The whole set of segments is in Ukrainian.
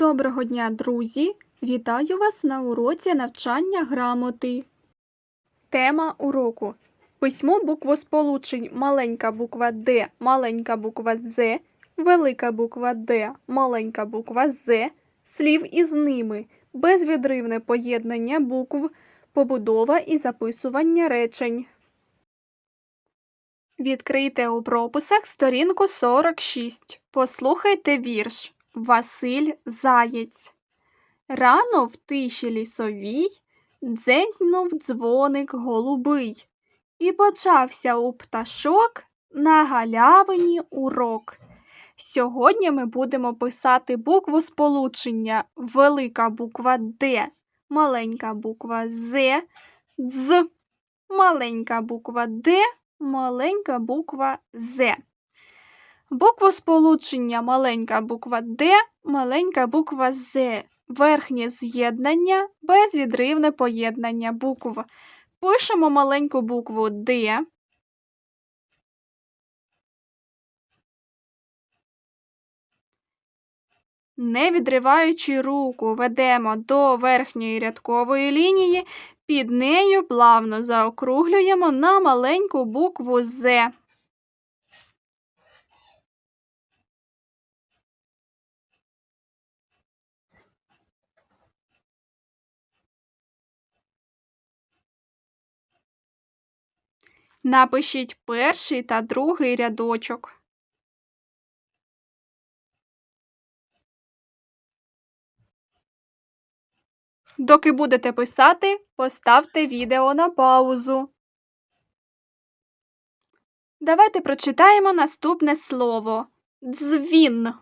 Доброго дня, друзі! Вітаю вас на уроці навчання грамоти. Тема уроку. Письмо буквосполучень маленька буква Д, маленька буква З, велика буква Д, маленька буква З, слів із ними, безвідривне поєднання букв, побудова і записування речень. Відкрийте у прописах сторінку 46. Послухайте вірш. Василь Заєць. Рано в тиші лісовій дзенькнув дзвоник голубий, і почався у пташок на галявині урок. Сьогодні ми будемо писати букву сполучення велика буква Д, маленька буква З, Дз, маленька буква Д, маленька буква З. Букву сполучення маленька буква Д, маленька буква З. Верхнє з'єднання, безвідривне поєднання букв. Пишемо маленьку букву Д. Не відриваючи руку, ведемо до верхньої рядкової лінії, під нею плавно заокруглюємо на маленьку букву З. Напишіть перший та другий рядочок. Доки будете писати, поставте відео на паузу. Давайте прочитаємо наступне слово дзвін.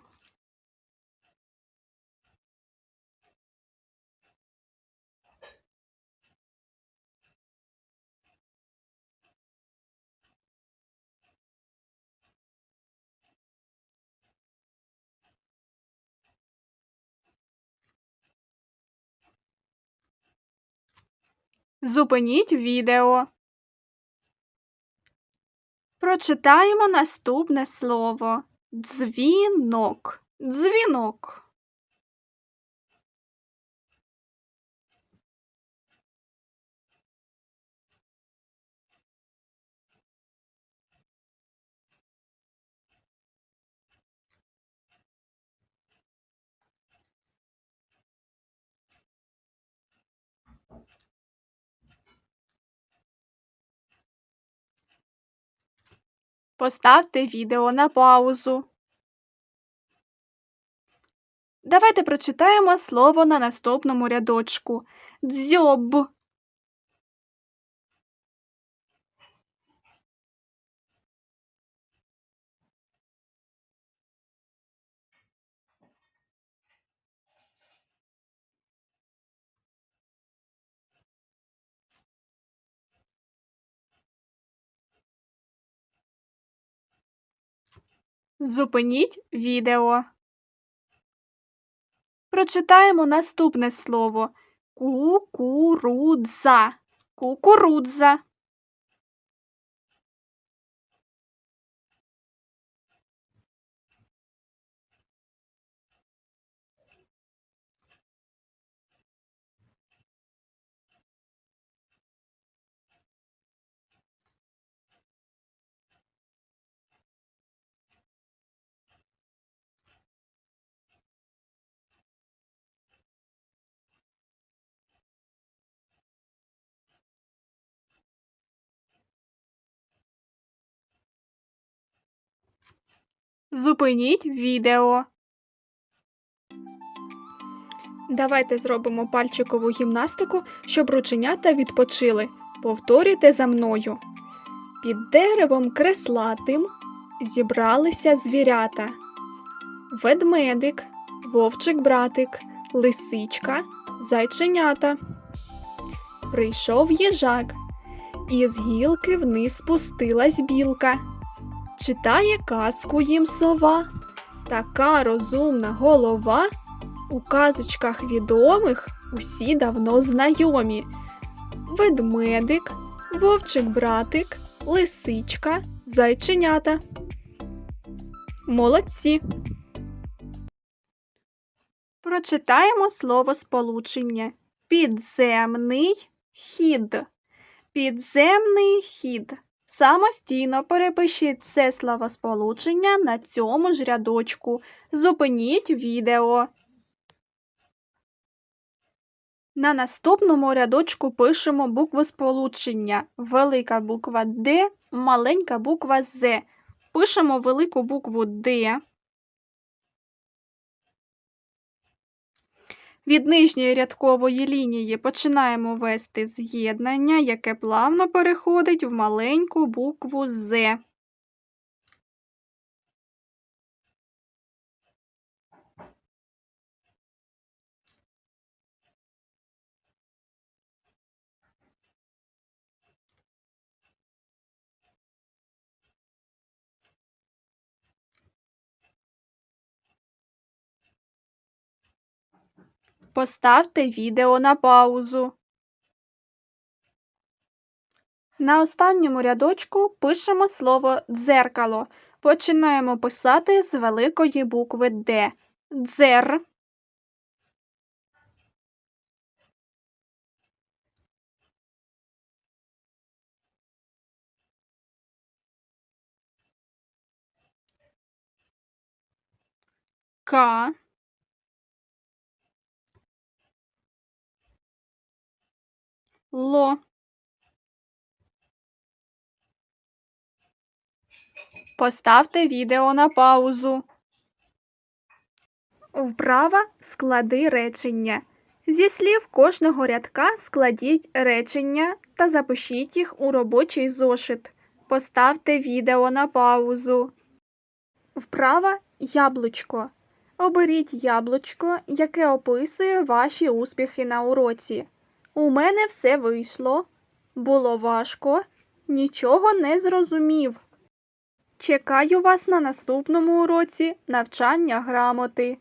Зупиніть відео. Прочитаємо наступне слово дзвінок. Дзвінок. Поставте відео на паузу. Давайте прочитаємо слово на наступному рядочку. Дзьоб. Зупиніть відео. Прочитаємо наступне слово кукурудза. Кукурудза. Зупиніть відео. Давайте зробимо пальчикову гімнастику, щоб рученята відпочили. Повторюйте за мною. Під деревом креслатим зібралися звірята. Ведмедик, вовчик-братик, лисичка, зайченята. Прийшов їжак, і з гілки вниз спустилась білка. Читає казку їм сова, така розумна голова. У казочках відомих усі давно знайомі. Ведмедик, вовчик-братик, лисичка, зайченята. Молодці. Прочитаємо слово сполучення. Підземний хід. Підземний хід. Самостійно перепишіть це словосполучення на цьому ж рядочку. Зупиніть відео. На наступному рядочку пишемо букву сполучення. Велика буква Д, маленька буква З. Пишемо велику букву Д. Від нижньої рядкової лінії починаємо вести з'єднання, яке плавно переходить в маленьку букву З. Поставте відео на паузу. На останньому рядочку пишемо слово дзеркало. Починаємо писати з великої букви Д. Дзер. К. Ло. Поставте відео на паузу. Вправа склади речення. Зі слів кожного рядка складіть речення та запишіть їх у робочий зошит. Поставте відео на паузу. Вправа яблучко. Оберіть яблучко, яке описує ваші успіхи на уроці. У мене все вийшло. Було важко, нічого не зрозумів. Чекаю вас на наступному уроці навчання грамоти.